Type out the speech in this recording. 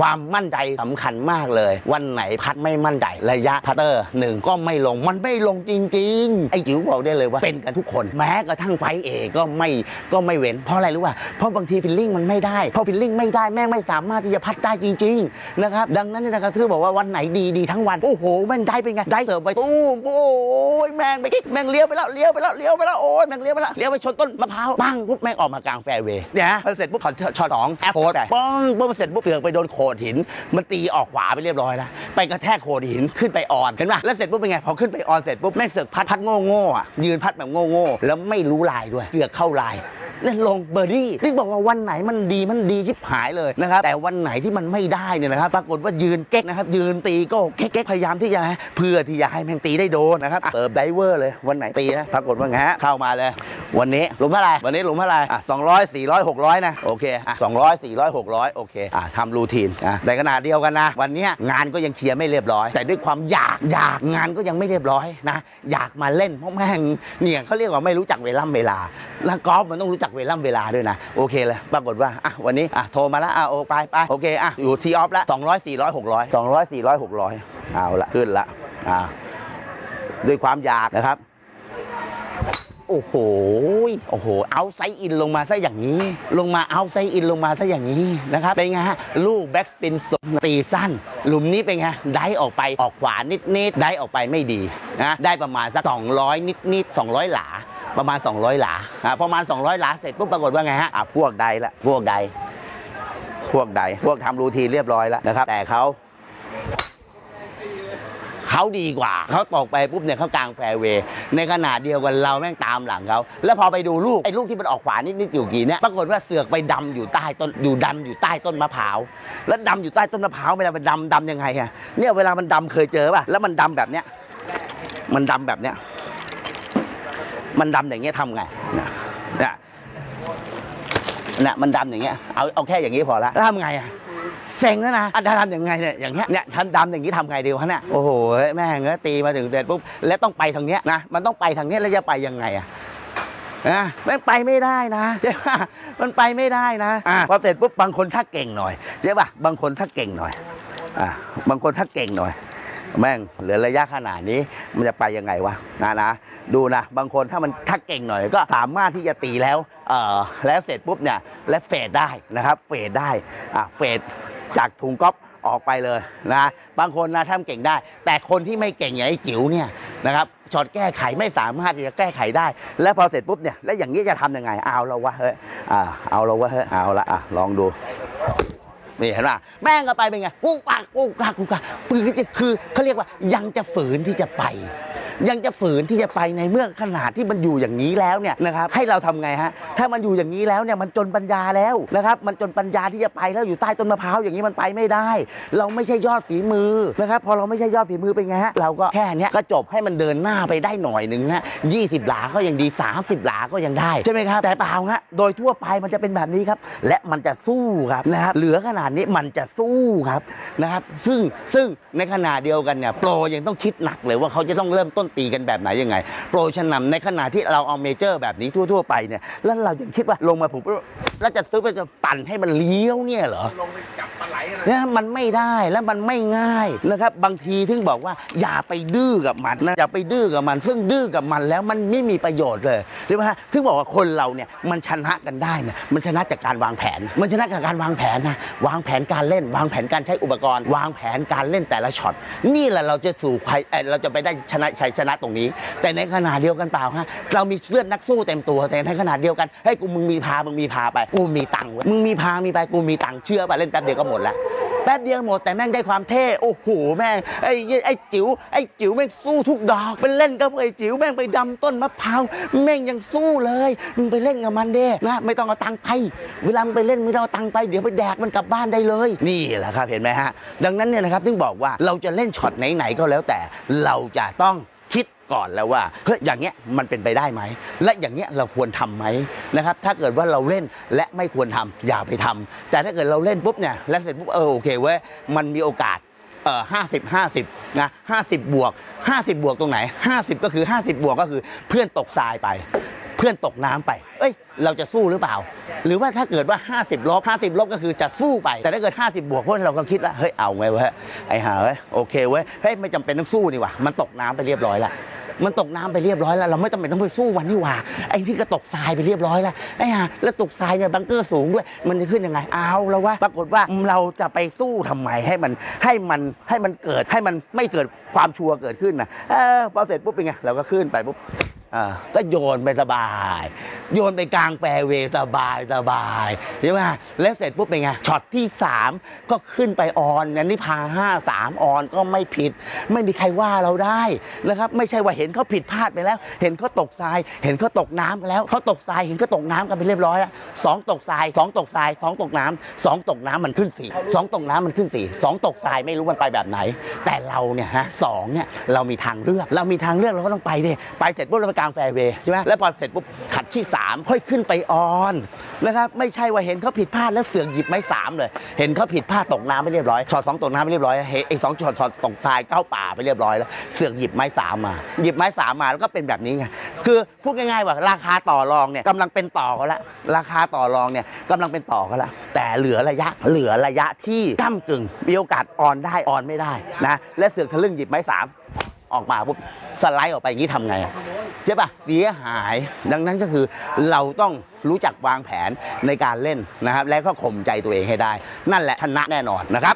ความมั่นใจสำคัญมากเลย วันไหนพัดไม่มั่นใจระยะพัตเตอร์หนึ่งก็ไม่ลงมันไม่ลงจริง ๆ ไอ้จิ๋วบอกได้เลยว่าเป็นกันทุกคนแม้กระทั่งไฟเอก็ไม่ก็ไม่เว้น เพราะอะไรรู้ป่ะเพราะบางทีฟิลลิ่งมันไม่ได้พอฟิลลิ่งไม่ได้แม่งไม่สามารถที่จะพัดได้จริงๆนะครับดังนั้นนะครับคือบอกว่าวันไหนดีดีทั้งวันโอ้โหแม่งได้เป็นไงได้เสิร์ฟไปตู้มโอ้ยแม่งไปกิ๊กแม่งเลี้ยวไปแล้วเลี้ยวไปแล้วเลี้ยวไปแล้วโอ้ยแม่งเลี้ยวไปแล้วเลี้ยวไปชนต้นมะพร้าวปังปุ๊บแม่งออกมากลางแฟร์เวย์เนี่ยพอเสร็จปุ๊บขอช็อตสองแอปโพสไปปังปุ๊บเสร็จปุ๊บเสือกไปโดนโขดหิน มันตีออกขวาไปเรียบร้อยแล้ว ไปกระแทกโขดหินขึ้นไปออนเห็นป่ะแล้วเสร็จปุ๊บเป็นไงพอขึ้นไปออนเสร็จปุ๊บแม่งเสือกพัดพัดโง่โง่ๆอะยืนพัดแบบโง่โง่ๆแล้วไม่รู้ลายด้วยเสือกเข้าลาย เล่ลงเบอร์ดี้ที่บอกว่าวันไหนมันดีมันดีชิบหายเลยนะครับ แต่วันไหนที่มันไม่ได้เนี่ยนะครับ ปรากฏว่ายืนเก๊กนะครับ ยืนตีก็เก๊กๆพยายามที่จะเพื่อที่จะให้แม่งตีได้โดนนะครับเติมไดเวอร์เลยวันไหนตีนะปรากฏว่าไงฮะเข้ามาเลย วันนี้หลุมเท่าไหร่วันนี้หลุมเท่าไหร่อะสองร้อยสี่ร้อยหกร้อยนะโอเคอะสองร้อยสี่ร้อยหกร้อยโอเคอะทำรูทีนอะในขณะเดียวกันนะ วันนี้งานก็ยังเคลียร์ไม่เรียบร้อย แต่ด้วยความอยากอยากงานก็ยังไม่เรียบร้อยนะอยากมาเล่นเพราะแม่งเนี่ยเขาเรียกว่าไม่รู้จักเวล่ำเวลาแล้วกอล์ฟมันต้องรู้จักเวล่ำเวลาด้วยนะโอเคเลยปรากฏว่าอะวันนี้อะโทรมาแล้วอะโอไปไปโอเคอะอยู่ที่ออฟละสองร้อยสี่ร้อยหกร้อยสองร้อยสี่ร้อยหกร้อยเอาละขึ้นละอะด้วยความอยากนะครับ โอ้โหโอ้โหเอาไซอินลงมาซะอย่างนี้ ลงมาเอาไซอินลงมาซะอย่างนี้นะครับเป็นไงฮะลูกแบ็กสปินตีสั้น หลุมนี้เป็นไงได้ออกไปออกขวานิดนิดๆได้ออกไปไม่ดีนะได้ประมาณสัก200 นิดนิดๆ200 หลา ประมาณ 200 หลาอะประมาณ 200 หลาเสร็จปุ๊บปรากฏว่าไงฮะอะพวกใดละพวกใด พวกใด พวกทำรูทีเรียบร้อยแล้วนะครับ แต่เขาเขาดีกว่า เขาตกไปปุ๊บเนี่ยเขากลางแฟร์เวย์ในขณะเดียวกันเราแม่งตามหลังเขาแล้วพอไปดูลูกไอ้ลูกที่มันออกขวานิดนิดอยู่กี่เนี่ยปรากฏว่าเสือกไปดำอยู่ใต้ต้นอยู่ดำอยู่ใต้ต้นมะพร้าวแล้วดำอยู่ใต้ต้นมะพร้าวเวลามันดำดำยังไงอะเนี่ยเวลามันดำเคยเจอป่ะแล้วมันดำแบบเนี้ยมันดำแบบเนี้ย มันดำอย่างเงี้ยทำไงเนี่ยเนี่ยเนี่ยมันดำอย่างเงี้ยเอาเอาแค่อย่างงี้พอละแล้วทำไงอะเซ็งแล้วนะอันทำยังไงเนี่ยอย่างเงี้ยเนี่ยทันดำอย่างนี้ทำไงดีวะเนี่ยโอ้โหแม่งเอ้ยตีมาถึงเสร็จปุ๊บแล้วต้องไปทางเนี้ยนะมันต้องไปทางเนี้ยแล้วจะไปยังไงอะนะแม่งไปไม่ได้นะใช่ปะมันไปไม่ได้นะอะพอเสร็จปุ๊บบางคนถ้าเก่งหน่อยใช่ปะบางคนถ้าเก่งหน่อยอะบางคนถ้าเก่งหน่อย แม่งเหลือระยะขนาดนี้มันจะไปยังไงวะนะนะดูนะ บางคนถ้ามันถ้าเก่งหน่อยก็สามารถที่จะตีแล้วเออแล้วเสร็จปุ๊บเนี่ยและเฟดได้นะครับเฟดได้อะเฟดจากถุงก๊อฟออกไปเลยนะบางคนนะทำเก่งได้ แต่คนที่ไม่เก่งอย่างไอ้จิ๋วเนี่ยนะครับช็อตแก้ไขไม่สามารถที่จะแก้ไขได้ แล้วพอเสร็จปุ๊บเนี่ยแล้วอย่างนี้จะทำยังไงเอาละวะเฮ้ยอ่าเอาละวะเฮ้ยเอาละอะลองดู นี่เห็นป่ะแม่งก็ไปเป็นไงกุกกักกุกกักกุกกักคือจะคือเขาเรียกว่ายังจะฝืนที่จะไป ยังจะฝืนที่จะไปในเมื่อขนาดที่มันอยู่อย่างนี้แล้วเนี่ยนะครับให้เราทำไงฮะถ้ามันอยู่อย่างนี้แล้วเนี่ยมันจนปัญญาแล้วนะครับมันจนปัญญาที่จะไปแล้วอยู่ใต้ต้นมะพร้าวอย่างนี้มันไปไม่ได้ เราไม่ใช่ยอดฝีมือนะครับพอเราไม่ใช่ยอดฝีมือเป็นไงฮะเราก็แค่นี้ก็จบให้มันเดินหน้าไปได้หน่อยหนึ่งฮะยี่สิบหลาก็ยังดี 30 หลาก็ยังได้ใช่ไหมครับแต่เปล่าฮะโดยทั่วไปมันจะเป็นแบบนี้ครับ และมันจะสู้ครับนะครับเหลือขนาดนี้มันจะสู้ครับนะครับ ซึ่งซึ่งในขณะเดียวกันเนี่ยโปรยังต้องคิดหนักเลยว่าเขาจะต้องเริ่มต้นปีกันแบบไหนยังไง โปรชันนำในขณะที่เราเอาเมเจอร์แบบนี้ทั่ว ๆ ไปเนี่ยแล้วเรายังคิดว่าลงมาผมแล้วจะซื้อไปจะปั่นให้มันเลี้ยวเนี่ยเหรอลงไปจับปลาไหลอะไรเนี่ยมันไม่ได้แล้วมันไม่ง่ายนะครับ บางทีถึงบอกว่าอย่าไปดื้อกับมันนะอย่าไปดื้อกับมัน ซึ่งดื้อกับมันแล้วมันไม่มีประโยชน์เลยใช่ไหมฮะถึงบอกว่าคนเราเนี่ยมันชนะกันได้เนี่ยมันชนะจากการวางแผน มันชนะจากการวางแผนนะวางแผนการเล่น วางแผนการใช้อุปกรณ์ วางแผนการเล่นแต่ละช็อตนี่แหละเราจะสู่ใครเอ่อเราจะไปได้ชนะชัยชนะตรงนี้ แต่ในขณะเดียวกันเปล่าฮะเรามีเลือดนักสู้เต็มตัวแต่ในขณะเดียวกันให้ยกูมึงมีพามึงมีพาไปกูมีตังค์เว้ยมึงมีพามีไปกูมีตังค์เชื่อป่ะเล่นแป๊บเดียวก็หมดละแป๊บเดียวหมดแต่แม่งได้ความเท่โอ้โหแม่งไอ้ไอ้จิ๋วไอ้จิ๋วแม่งสู้ทุกดอกไปเล่นกับไอ้จิ๋วแม่งไปดำต้นมะพร้าวแม่งยังสู้เลยมึงไปเล่นกับมันเด้นะไม่ต้องเอาตังค์ไปเวลามึงไปเล่นไม่ต้องเอาตังค์ไปเดี๋ยวไปแดกมันกลับบ้านได้เลย นี่แหละครับเห็นไหมฮะดังนั้นเนี่ยนะครับถึงบอกว่าเราจะเล่นช็อตไหนๆก็แล้วแต่เราจะต้องคิด ก่อนแล้วว่าเฮ้ยอย่างเงี้ยมันเป็นไปได้ไหม และอย่างเงี้ยเราควรทำไหมนะครับ ถ้าเกิดว่าเราเล่นและไม่ควรทำอย่าไปทำแต่ถ้าเกิดเราเล่นปุ๊บเนี่ยแล้วเสร็จปุ๊บเออโอเคเว้ยมันมีโอกาสเออห้าสิบห้าสิบนะห้าสิบบวกห้าสิบบวกตรงไหนห้าสิบก็คือห้าสิบบวกก็คือเพื่อนตกทรายไป เพื่อนตกน้ำไป เอ้ย เราจะสู้หรือเปล่า หรือว่าถ้าเกิดว่า 50ลบ50ลบก็คือจะสู้ไป แต่ถ้าเกิด 50 บวกพวกเราก็คิดว่าเฮ้ยเอาไงเว้ยไอ้ห่าเว้ยโอเคเว้ยเฮ้ยไม่จำเป็นต้องสู้นี่ว่ามันตกน้ำไปเรียบร้อยล้ว มันตกน้ำไปเรียบร้อยแล้ว เราไม่จำเป็นต้องไปสู้วันนี่หว่าไอ้ที่ก็ตกทรายไปเรียบร้อยแล้วไอ้ห่าแล้วตกทรายเนี่ยบังเกอร์สูงด้วย มันจะขึ้นยังไงเอาแล้วว่าปรากฏว่าเราจะไปสู้ทำไมให้มันให้มันให้มันเกิดให้มันไม่เกิดความชัวร์เกิดขึ้นนะเออพอเสร็จปุ๊บเป็นไงเราก็ขึ้นไปปุ๊บ ก็โยนไปสบาย โยนไปกลางแฟร์เวสบายสบายใช่ไหมแล้วเสร็จปุ๊บเป็นไงช็อตที่ 3 ก็ขึ้นไปออนนันนี่พาห้าสามออนก็ไม่ผิด ไม่มีใครว่าเราได้นะครับ ไม่ใช่ว่าเห็นเขาผิดพลาดไปแล้ว เห็นเขาตกทราย เห็นเขาตกน้ำกันแล้วเขาตกทรายเห็นเขาตกน้ำกันไปเรียบร้อยแล้วสองตกทรายสองตกทรายสองตกน้ำสองตกน้ำมันขึ้นสี่สองตกน้ำมันขึ้นสี่สองตกทรายไม่รู้มันไปแบบไหน แต่เราเนี่ยฮะสองเนี่ยเรามีทางเลือกเรามีทางเลือกเราก็ต้องไปดิไปเสร็จปุ๊บเราไปกลางางแฟร์เวย์ใช่ไหมแล้วพอเสร็จปุ๊บขัดที่สามค่อยขึ้นไปออนนะครับไม่ใช่ว่าเห็นเขาผิดพลาดแล้วเสือกหยิบไม้สามเลย เห็นเขาผิดพลาดตกน้ำไปเรียบร้อยช็อตสองตกน้ำไปเรียบร้อยเฮ้ยไอ้สองช็อตช็อตตกทรายเข้าป่าไปเรียบร้อยแล้วเสือกหยิบไม้สามมา หยิบไม้สามมาแล้วก็เป็นแบบนี้ไงคือพูดง่ายๆว่าราคาต่อรองเนี่ยกำลังเป็นต่อกันละราคาต่อรองเนี่ยกำลังเป็นต่อกันละแต่เหลือระยะเหลือระยะที่ก้ากึ่งมีโอกาสออนได้ออนไม่ได้นะและเสือกทะลึ่งหยิบไม้สาม ออกมาปุ๊บสไลด์ออกไปอย่างนี้ทำไงอะใช่ปะเสียหาย ดังนั้นก็คือเราต้องรู้จักวางแผนในการเล่นนะครับ และก็ข่มใจตัวเองให้ได้ นั่นแหละชนะแน่นอนนะครับ